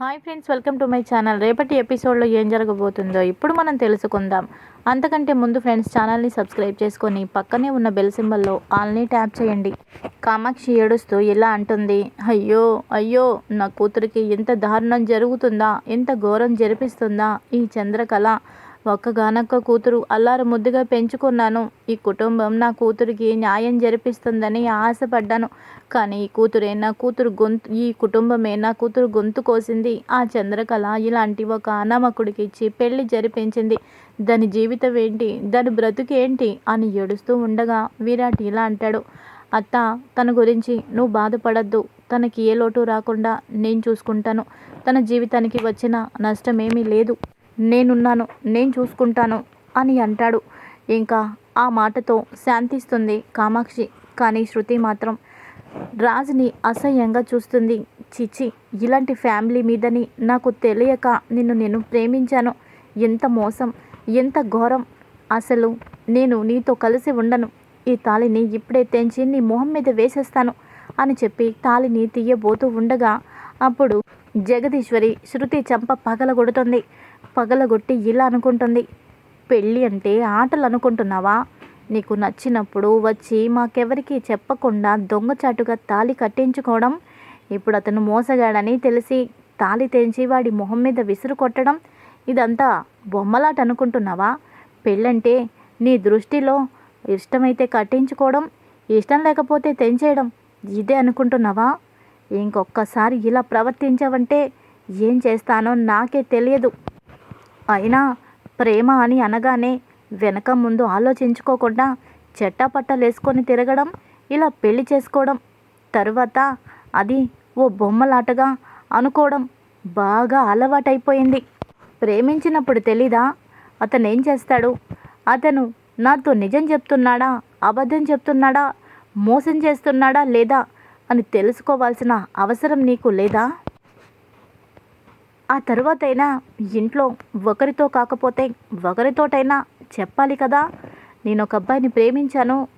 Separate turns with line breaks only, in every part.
Hi friends welcome to my channel. రేపటి ఎపిసోడ్లో ఏం జరగబోతుందో ఇప్పుడు మనం తెలుసుకుందాం. అంతకంటే ముందు ఫ్రెండ్స్ ఛానల్ని సబ్స్క్రైబ్ చేసుకొని పక్కనే ఉన్న బెల్ సింబల్లో ఆల్ని ట్యాప్ చేయండి. కామాక్షి ఏడుస్తూ ఇలా అంటుంది అయ్యో అయ్యో నా కూతురికి ఇంత దారుణం జరుగుతుందా? ఇంత ఘోరం జరిపిస్తుందా ఈ చంద్రకళ? ఒక్కగానొక్క కూతురు అల్లారు ముద్దుగా పెంచుకున్నాను. ఈ కుటుంబం నా కూతురికి న్యాయం జరిపిస్తుందని ఆశపడ్డాను. కానీ ఈ కూతురే నా కూతురు గొంతు ఈ కుటుంబమే నా కూతురు గొంతు కోసింది. ఆ చంద్రకళ ఇలాంటి ఒక అనామకుడికి ఇచ్చి పెళ్ళి జరిపించింది. దాని జీవితం ఏంటి? దాని బ్రతుకేంటి అని ఏడుస్తూ ఉండగా విరాట్ ఇలా అంటాడు. అత్త తన గురించి నువ్వు బాధపడద్దు. తనకి ఏ లోటు రాకుండా నేను చూసుకుంటాను. తన జీవితానికి వచ్చిన నష్టమేమీ లేదు. నేనున్నాను నేను చూసుకుంటాను అని అంటాడు. ఇంకా ఆ మాటతో శాంతిస్తుంది కామాక్షి. కానీ శృతి మాత్రం రాజుని అసహ్యంగా చూస్తుంది. చిచి ఇలాంటి ఫ్యామిలీ మీదని నాకు తెలియక నిన్ను నేను ప్రేమించాను. ఎంత మోసం ఎంత ఘోరం. అసలు నేను నీతో కలిసి ఉండను. ఈ తాళిని ఇప్పుడే తెంచి నీ మొహం మీద వేసేస్తాను అని చెప్పి తాళిని తీయబోతూ ఉండగా అప్పుడు జగదీశ్వరి శృతి చంప పగలగొడుతుంది. పగలగొట్టి ఇలా అనుకుంటుంది. పెళ్ళి అంటే ఆటలు అనుకుంటున్నావా? నీకు నచ్చినప్పుడు వచ్చి మాకెవరికి చెప్పకుండా దొంగచాటుగా తాళి కట్టించుకోవడం ఇప్పుడు అతను మోసగాడని తెలిసి తాళి తెంచి వాడి మొహం మీద విసురు కొట్టడం ఇదంతా బొమ్మలాట అనుకుంటున్నావా? పెళ్ళంటే నీ దృష్టిలో ఇష్టమైతే కట్టించుకోవడం ఇష్టం లేకపోతే తెంచేయడం ఇదే అనుకుంటున్నావా? ఇంకొక్కసారి ఇలా ప్రవర్తించావంటే ఏం చేస్తానో నాకే తెలియదు. అయినా ప్రేమ అని అనగానే వెనక ముందు ఆలోచించుకోకుండా చెట్టాపట్టలేసుకొని తిరగడం ఇలా పెళ్ళి చేసుకోవడం తరువాత అది ఓ బొమ్మలాటగా అనుకోవడం బాగా అలవాటైపోయింది. ప్రేమించినప్పుడు తెలీదా? అతను ఏం చేస్తాడు? అతను నాతో నిజం చెప్తున్నాడా? అబద్ధం చెప్తున్నాడా? మోసం చేస్తున్నాడా లేదా? అని తెలుసుకోవాల్సిన అవసరం నీకు లేదా? ఆ తర్వాతైనా ఇంట్లో ఒకరితో కాకపోతే ఒకరితోటైనా చెప్పాలి కదా. నేను ఒక అబ్బాయిని ప్రేమించాను.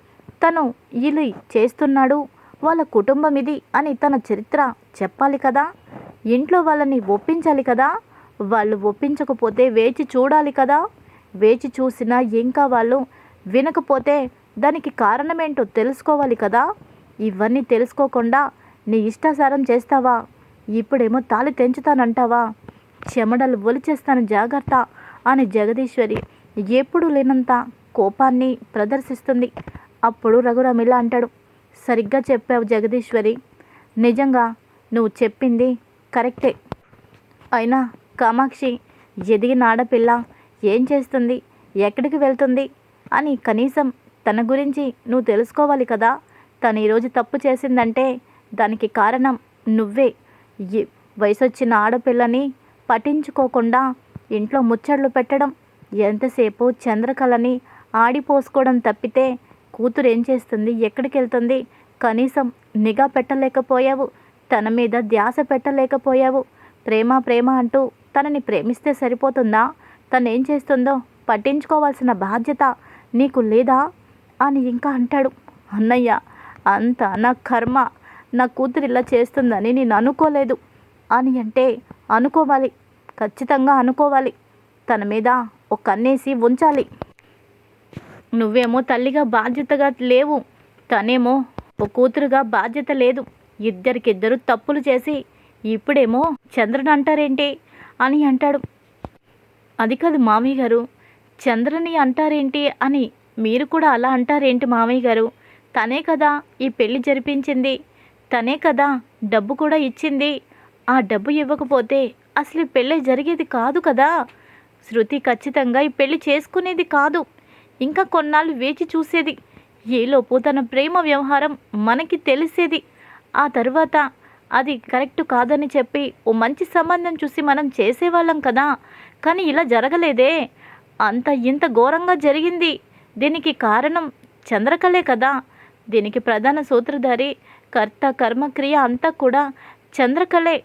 తను ఇది చేస్తున్నాడు. వాళ్ళ కుటుంబం ఇది అని తన చరిత్ర చెప్పాలి కదా. ఇంట్లో వాళ్ళని ఒప్పించాలి కదా. వాళ్ళు ఒప్పించకపోతే వేచి చూడాలి కదా. వేచి చూసినా ఇంకా వాళ్ళు వినకపోతే దానికి కారణమేంటో తెలుసుకోవాలి కదా. ఇవన్నీ తెలుసుకోకుండా నీ ఇష్టాసారం చేస్తావా? ఇప్పుడేమో తాళి తెంచుతానంటావా? చెమడలు ఒలిచేస్తాను జాగ్రత్త అని జగదీశ్వరి ఎప్పుడు లేనంత కోపాన్ని ప్రదర్శిస్తుంది. అప్పుడు రఘురామ్ ఇలా అంటాడు సరిగ్గా చెప్పావు జగదీశ్వరి. నిజంగా నువ్వు చెప్పింది కరెక్టే. అయినా కామాక్షి ఎదిగిన ఆడపిల్ల ఏం చేస్తుంది ఎక్కడికి వెళ్తుంది అని కనీసం తన గురించి నువ్వు తెలుసుకోవాలి కదా. తను ఈరోజు తప్పు చేసిందంటే దానికి కారణం నువ్వే. వయసొచ్చిన ఆడపిల్లని పట్టించుకోకుండా ఇంట్లో ముచ్చట్లు పెట్టడం ఎంతసేపు చంద్రకళని ఆడిపోసుకోవడం తప్పితే కూతురు ఏం చేస్తుంది ఎక్కడికి వెళ్తుంది కనీసం నిఘా పెట్టలేకపోయావు తన మీద ధ్యాస పెట్టలేకపోయావు. ప్రేమ ప్రేమ అంటూ తనని ప్రేమిస్తే సరిపోతుందా? తను ఏం చేస్తుందో? పట్టించుకోవాల్సిన బాధ్యత నీకు లేదా? అని ఇంకా అంటాడు. అన్నయ్య అంత నా కర్మ నా కూతురు ఇలా చేస్తుందని నేను అనుకోలేదు. అని అంటే అనుకోవాలి. ఖచ్చితంగా అనుకోవాలి. తన మీద ఒక కన్నేసి ఉంచాలి. నువ్వేమో తల్లిగా బాధ్యతగా లేవు. తనేమో ఒక కూతురుగా బాధ్యత లేదు. ఇద్దరికిద్దరు తప్పులు చేసి ఇప్పుడేమో చంద్రన్ అంటారేంటి అని అంటాడు. అది కాదు మామయ్య గారు చంద్రని అంటారేంటి అని మీరు కూడా అలా అంటారేంటి మామయ్య గారు? తనే కదా ఈ పెళ్ళి జరిపించింది. తనే కదా డబ్బు కూడా ఇచ్చింది. ఆ డబ్బు ఇవ్వకపోతే అసలు ఈ పెళ్ళి జరిగేది కాదు కదా? శృతి ఖచ్చితంగా ఈ పెళ్ళి చేసుకునేది కాదు. ఇంకా కొన్నాళ్ళు వేచి చూసేది. ఏలోపు తన ప్రేమ వ్యవహారం మనకి తెలిసేది. ఆ తర్వాత అది కరెక్ట్ కాదని చెప్పి ఓ మంచి సంబంధం చూసి మనం చేసేవాళ్ళం కదా? కానీ ఇలా జరగలేదే. అంత ఇంత ఘోరంగా జరిగింది. దీనికి కారణం చంద్రకళే కదా? దీనికి ప్రధాన సూత్రధారి కర్త కర్మక్రియ అంతా కూడా చంద్రకళే.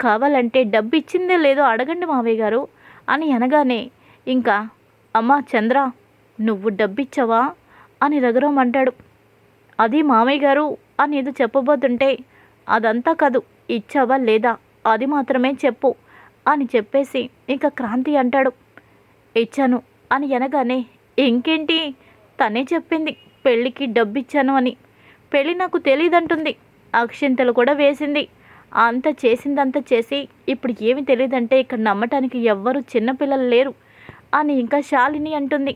కావాలంటే డబ్బు ఇచ్చిందే లేదో అడగండి మావయ్య గారు అని అనగానే ఇంకా అమ్మా చంద్ర నువ్వు డబ్బిచ్చావా? అని రఘురామ్ అంటాడు అది మామయ్య గారు అని ఏదో చెప్పబోతుంటే అదంతా కాదు ఇచ్చావా లేదా? అది మాత్రమే చెప్పు అని చెప్పేసి ఇంకా క్రాంతి అంటాడు. ఇచ్చాను అని అనగానే ఇంకేంటి? తనే చెప్పింది పెళ్ళికి డబ్బిచ్చాను అని. పెళ్ళి నాకు తెలియదంటుంది అక్షింతలు కూడా వేసింది అంత చేసిందంతా చేసి ఇప్పుడు ఏమి తెలియదంటే ఇక్కడ నమ్మటానికి ఎవ్వరు చిన్నపిల్లలు లేరు అని ఇంకా శాలిని అంటుంది.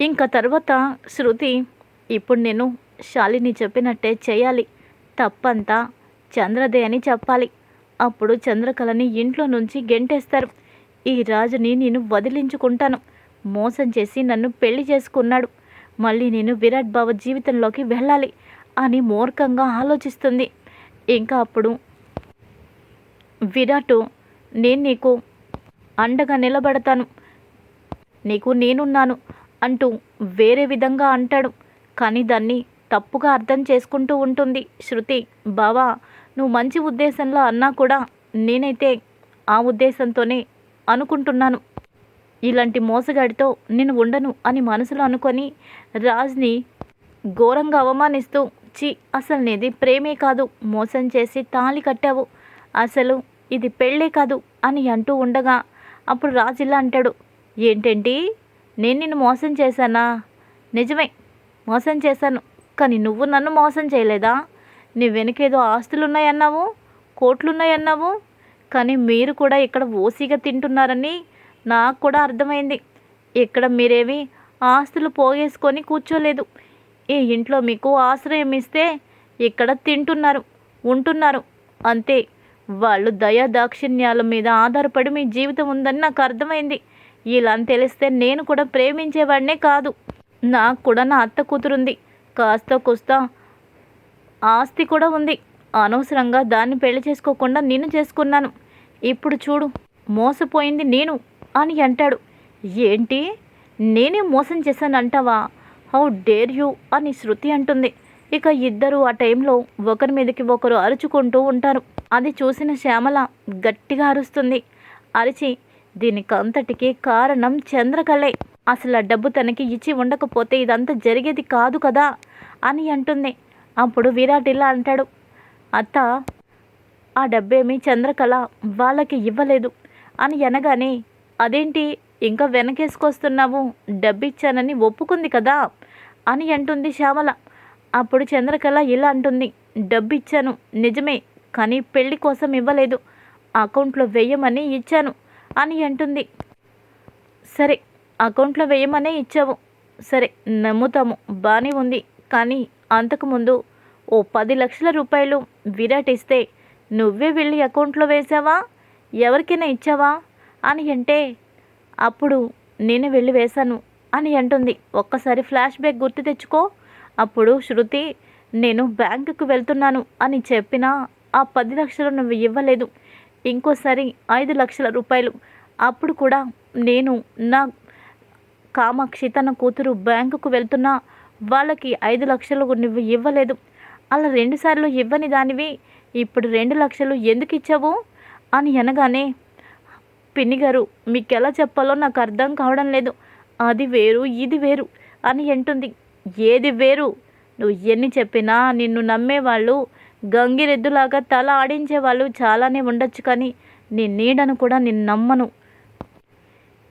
ఇంకా తర్వాత శృతి ఇప్పుడు నేను శాలిని చెప్పినట్టే చేయాలి. తప్పంతా చంద్రదే అని చెప్పాలి. అప్పుడు చంద్రకళని ఇంట్లో నుంచి గెంటేస్తారు. ఈ రాజుని నేను వదిలించుకుంటాను. మోసం చేసి నన్ను పెళ్ళి చేసుకున్నాడు. మళ్ళీ నేను విరాట్ బావ జీవితంలోకి వెళ్ళాలి అని మూర్ఖంగా ఆలోచిస్తుంది. ఇంకా అప్పుడు విరాట్ నేను నీకు అండగా నిలబడతాను. నీకు నేనున్నాను అంటూ వేరే విధంగా అంటాడు. కానీ దాన్ని తప్పుగా అర్థం చేసుకుంటూ ఉంటుంది శృతి. బావా నువ్వు మంచి ఉద్దేశంలో అన్నా కూడా నేనైతే ఆ ఉద్దేశంతోనే అనుకుంటున్నాను. ఇలాంటి మోసగాడితో నేను ఉండను అని మనసులో అనుకొని రాజ్ని ఘోరంగా అవమానిస్తూ వచ్చి అసలు నీది ప్రేమే కాదు మోసం చేసి తాళి కట్టావు. అసలు ఇది పెళ్ళే కాదు అని అంటూ ఉండగా అప్పుడు రాజు ఇలా అంటాడు ఏంటంటి? నేను నిన్ను మోసం చేశానా? నిజమే మోసం చేశాను. కానీ నువ్వు నన్ను మోసం చేయలేదా? నీ వెనకేదో ఆస్తులున్నాయన్నావు కోట్లున్నాయన్నావు. కానీ మీరు కూడా ఇక్కడ ఓసిగా తింటున్నారని నాకు కూడా అర్థమైంది. ఇక్కడ మీరేమి ఆస్తులు పోగేసుకొని కూర్చోలేదు. ఈ ఇంట్లో మీకు ఆశ్రయం ఇస్తే ఇక్కడ తింటున్నారు ఉంటున్నారు. అంతే. వాళ్ళు దయా దాక్షిణ్యాల మీద ఆధారపడి మీ జీవితం ఉందని నాకు అర్థమైంది. ఇలా అని తెలిస్తే నేను కూడా ప్రేమించేవాడినే కాదు. నాకు కూడా నా అత్త కూతురుంది. కాస్త కుస్తా ఆస్తి కూడా ఉంది. అనవసరంగా దాన్ని పెళ్ళి చేసుకోకుండా నేను చేసుకున్నాను. ఇప్పుడు చూడు మోసపోయింది నేను అని అంటాడు. ఏంటి? నేనే మోసం చేశాను అంటావా హౌ డేర్ యూ అని శృతి అంటుంది. ఇక ఇద్దరు ఆ టైంలో ఒకరి మీదకి ఒకరు అరుచుకుంటూ ఉంటారు. అది చూసిన శ్యామల గట్టిగా అరుస్తుంది. అరిచి దీనికంతటికి కారణం చంద్రకళే. అసలు ఆ డబ్బు తనకి ఇచ్చి ఉండకపోతే ఇదంతా జరిగేది కాదు కదా అని అంటుంది. అప్పుడు విరాట్ ఇలా అంటాడు. అత్త ఆ డబ్బేమీ చంద్రకళ వాళ్ళకి ఇవ్వలేదు అని అనగానే అదేంటి ఇంకా వెనకేసుకొస్తున్నావు డబ్బిచ్చానని ఒప్పుకుంది కదా అని అంటుంది శ్యామల. అప్పుడు చంద్రకళ ఇలా అంటుంది డబ్బిచ్చాను నిజమే కానీ పెళ్ళి కోసం ఇవ్వలేదు అకౌంట్లో వేయమని ఇచ్చాను అని అంటుంది. సరే అకౌంట్లో వేయమనే ఇచ్చావు సరే నమ్ముతాము బాగానే ఉంది కానీ అంతకుముందు ఓ పది లక్షల రూపాయలు విరాట్ ఇస్తే నువ్వే వెళ్ళి అకౌంట్లో వేసావా ఎవరికైనా ఇచ్చావా? అని అంటే అప్పుడు నేను వెళ్ళి వేశాను అని అంటుంది. ఒక్కసారి ఫ్లాష్ బ్యాక్ గుర్తు తెచ్చుకో. అప్పుడు శృతి నేను బ్యాంకుకు వెళ్తున్నాను అని చెప్పినా ఆ పది లక్షలు నువ్వు ఇవ్వలేదు. ఇంకోసారి ఐదు లక్షల రూపాయలు. అప్పుడు కూడా నేను నా కామాక్షి తన కూతురు బ్యాంకుకు వెళ్తున్నా వాళ్ళకి ఐదు లక్షలు నువ్వు ఇవ్వలేదు. అలా రెండుసార్లు ఇవ్వని దానివి ఇప్పుడు రెండు లక్షలు ఎందుకు ఇచ్చావు? అని అనగానే పిన్ని గారు చెప్పాలో నాకు అర్థం కావడం లేదు. అది వేరు ఇది వేరు అని అంటుంది. ఏది వేరు? నువ్వు ఎన్ని చెప్పినా నిన్ను నమ్మేవాళ్ళు గంగిరెద్దులాగా తల ఆడించే వాళ్ళు చాలానే ఉండొచ్చు కానీ నీ నీడను కూడా నిన్ను నమ్మను.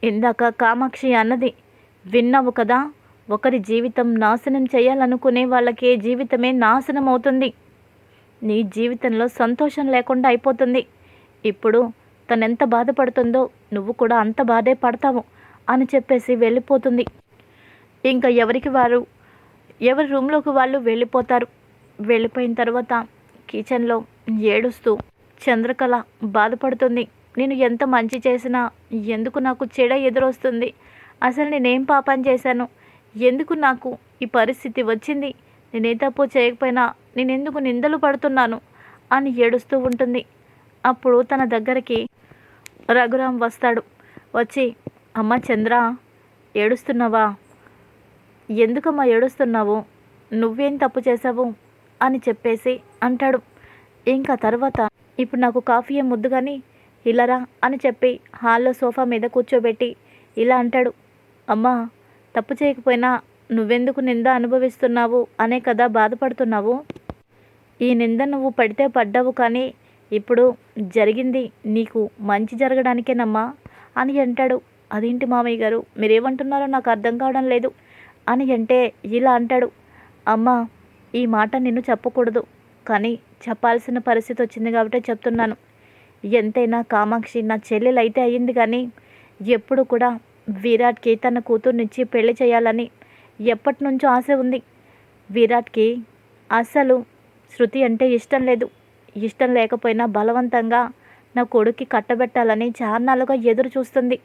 ఇందాక కామాక్షి అన్నది విన్నావు కదా ఒకరి జీవితం నాశనం చేయాలనుకునే వాళ్ళకే జీవితమే నాశనం అవుతుంది నీ జీవితంలో సంతోషం లేకుండా అయిపోతుంది. ఇప్పుడు తనెంత బాధపడుతుందో నువ్వు కూడా అంత బాధే పడతావు అని చెప్పేసి వెళ్ళిపోతుంది. ఇంకా ఎవరికి వారు ఎవరి రూమ్లోకి వాళ్ళు వెళ్ళిపోతారు? వెళ్ళిపోయిన తర్వాత కిచెన్లో ఏడుస్తూ చంద్రకళ బాధపడుతుంది. నేను ఎంత మంచి చేసినా ఎందుకు నాకు చెడ ఎదురొస్తుంది? అసలు నేనేం పాపం చేశాను? ఎందుకు నాకు ఈ పరిస్థితి వచ్చింది? నేనే తప్పు చేయకపోయినా నేను ఎందుకు నిందలు పడుతున్నాను? అని ఏడుస్తూ ఉంటుంది. అప్పుడు తన దగ్గరికి రఘురాం వస్తాడు. వచ్చి అమ్మ చంద్ర ఏడుస్తున్నావా? ఎందుకమ్మా ఏడుస్తున్నావు? నువ్వేం తప్పు చేసావు అని చెప్పేసి అంటాడు. ఇంకా తర్వాత ఇప్పుడు నాకు కాఫీ ఏం ముద్దు కానీ ఇలారా అని చెప్పి హాల్లో సోఫా మీద కూర్చోబెట్టి ఇలా అంటాడు. అమ్మా తప్పు చేయకపోయినా నువ్వెందుకు నింద అనుభవిస్తున్నావు? అనే కదా బాధపడుతున్నావు? ఈ నింద నువ్వు పడితే పడ్డావు కానీ ఇప్పుడు జరిగింది నీకు మంచి జరగడానికేనమ్మా? అని అంటాడు. అదేంటి మామయ్య గారు? మీరేమంటున్నారో నాకు అర్థం కావడం లేదు అని అంటే ఇలా అంటాడు. అమ్మా ఈ మాట నిన్ను చెప్పకూడదు. కానీ చెప్పాల్సిన పరిస్థితి వచ్చింది కాబట్టి చెప్తున్నాను. ఎంతైనా కామాక్షి నా చెల్లెలు అయితే అయ్యింది కానీ ఎప్పుడు కూడా విరాట్కి తన కూతుర్నిచ్చి పెళ్ళి చేయాలని ఎప్పటి నుంచో ఆశ ఉంది. విరాట్కి అసలు శృతి అంటే ఇష్టం లేదు. ఇష్టం లేకపోయినా బలవంతంగా నా కొడుక్కి కట్టబెట్టాలని చాన్నాళ్ళుగా ఎదురు చూస్తుంది.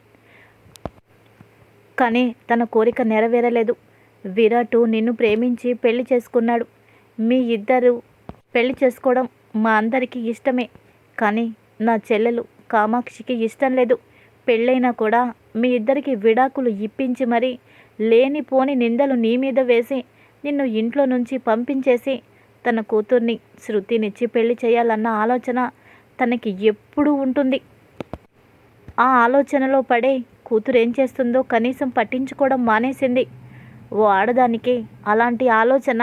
కానీ తన కోరిక నెరవేరలేదు. విరాటు నిన్ను ప్రేమించి పెళ్ళి చేసుకున్నాడు. మీ ఇద్దరు పెళ్ళి చేసుకోవడం మా అందరికీ ఇష్టమే. కానీ నా చెల్లెలు కామాక్షికి ఇష్టం లేదు. పెళ్ళైనా కూడా మీ ఇద్దరికి విడాకులు ఇప్పించి మరీ లేనిపోని నిందలు నీ మీద వేసి నిన్ను ఇంట్లో నుంచి పంపించేసి తన కూతుర్ని శృతినిచ్చి పెళ్ళి చేయాలన్న ఆలోచన తనకి ఎప్పుడూ ఉంటుంది. ఆ ఆలోచనలో పడే కూతురు ఏం చేస్తుందో కనీసం పట్టించుకోవడం మానేసింది. ఓ ఆడదానికి అలాంటి ఆలోచన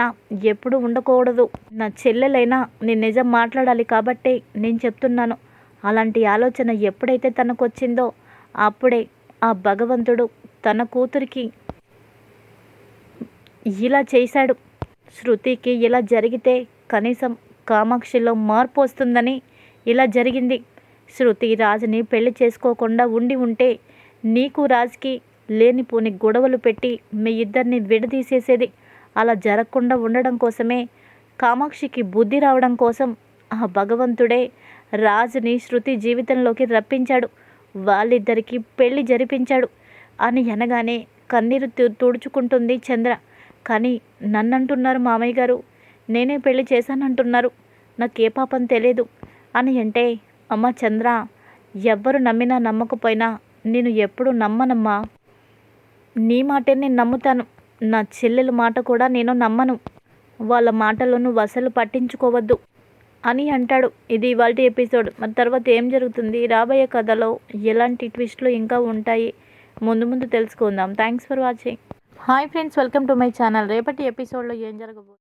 ఎప్పుడు ఉండకూడదు. నా చెల్లెలైనా నేను నిజం మాట్లాడాలి కాబట్టే నేను చెప్తున్నాను. అలాంటి ఆలోచన ఎప్పుడైతే తనకు వచ్చిందో అప్పుడే ఆ భగవంతుడు తన కూతురికి ఇలా చేశాడు. శృతికి ఇలా జరిగితే కనీసం కామాక్షిలో మార్పు వస్తుందని ఇలా జరిగింది. శృతి రాజుని పెళ్ళి చేసుకోకుండా ఉండి ఉంటే నీకు రాజుకి లేనిపోని గొడవలు పెట్టి మీ ఇద్దరిని విడదీసేసేది. అలా జరగకుండా ఉండడం కోసమే కామాక్షికి బుద్ధి రావడం కోసం ఆ భగవంతుడే రాజుని శృతి జీవితంలోకి రప్పించాడు. వాళ్ళిద్దరికీ పెళ్ళి జరిపించాడు అని అనగానే కన్నీరు తు- తుడుచుకుంటుంది చంద్ర. కానీ నన్నంటున్నారు మామయ్య గారు. నేనే పెళ్ళి చేశానంటున్నారు. నాకే పాపం తెలియదు అని అంటే అమ్మ చంద్ర ఎవ్వరు నమ్మినా నమ్మకపోయినా నేను ఎప్పుడు నమ్మనమ్మా. నీ మాటే నేను నమ్ముతాను. నా చెల్లెల మాట కూడా నేను నమ్మను. వాళ్ళ మాటలను వసలు పట్టించుకోవద్దు అని అంటాడు. ఇది ఇవాళ ఎపిసోడ్. మరి తర్వాత ఏం జరుగుతుంది? రాబోయే కథలో ఎలాంటి ట్విస్ట్లు ఇంకా ఉంటాయి? ముందు ముందు తెలుసుకుందాం. Thanks for watching. Hi friends welcome to my channel. రేపటి ఎపిసోడ్లో ఏం జరగబో